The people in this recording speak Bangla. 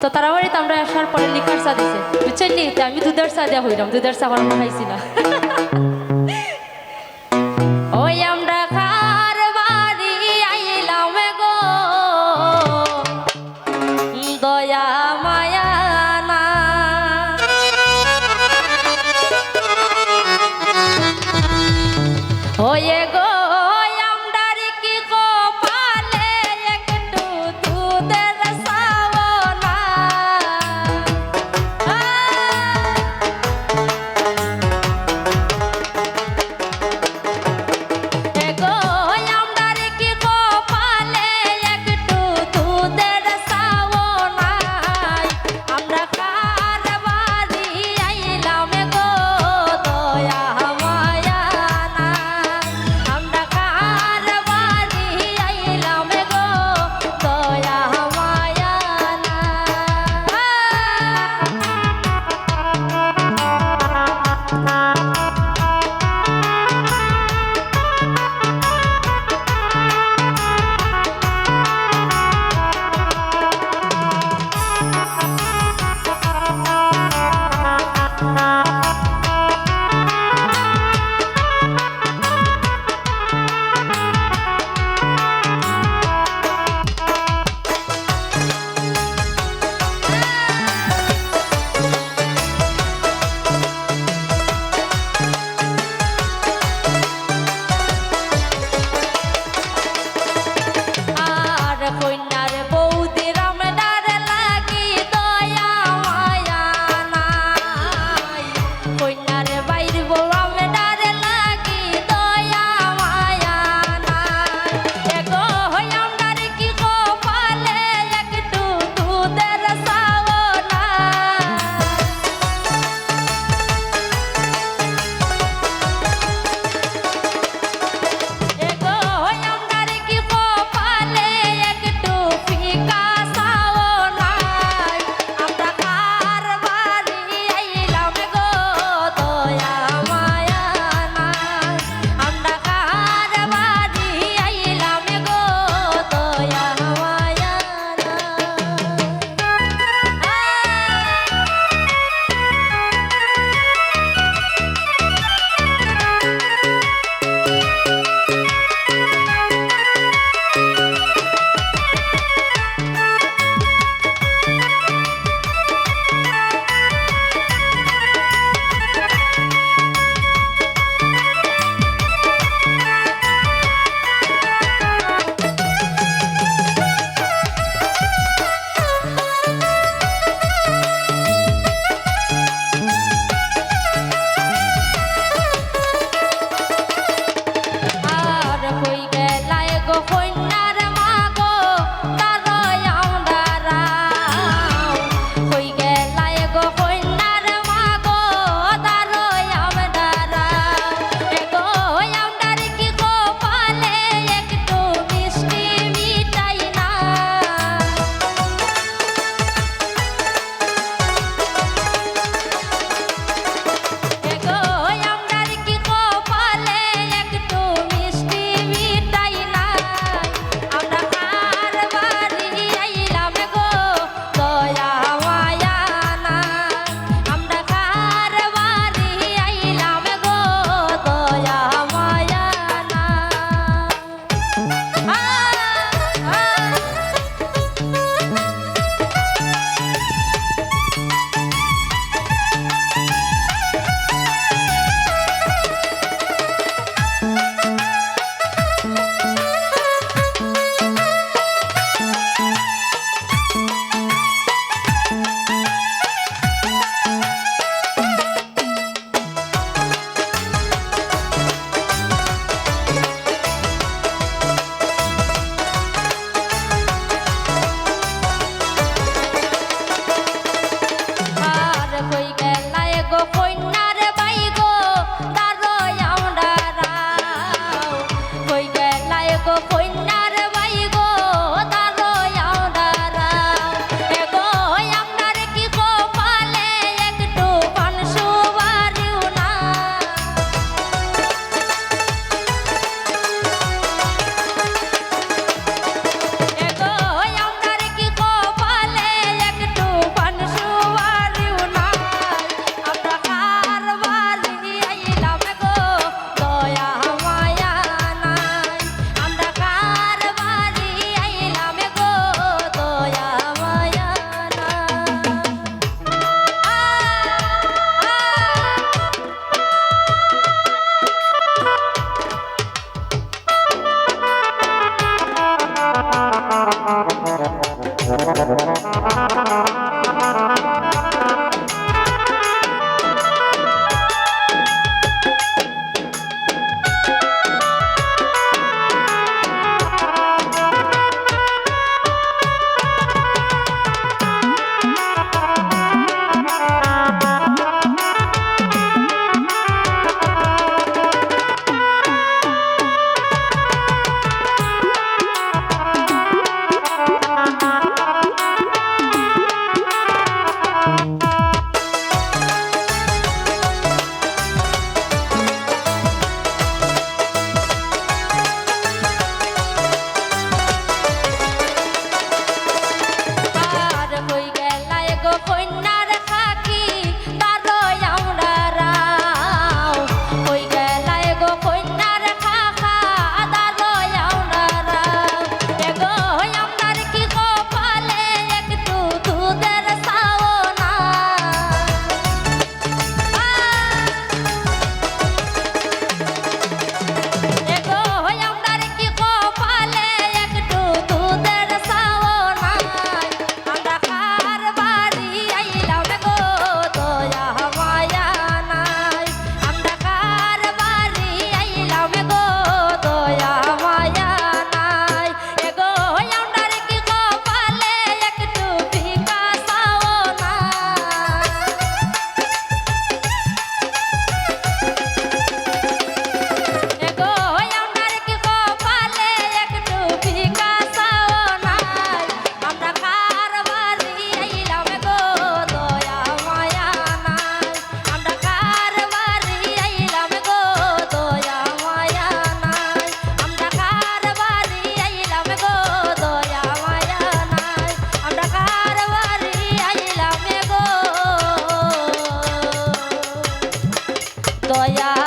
তো তারা বাড়িতে আমরা আসার পরে লিখার দিছে। বুঝছেন নি? আমি দুধের দেওয়া হইলাম। দুধের চা আমার খাইছি না। দয়া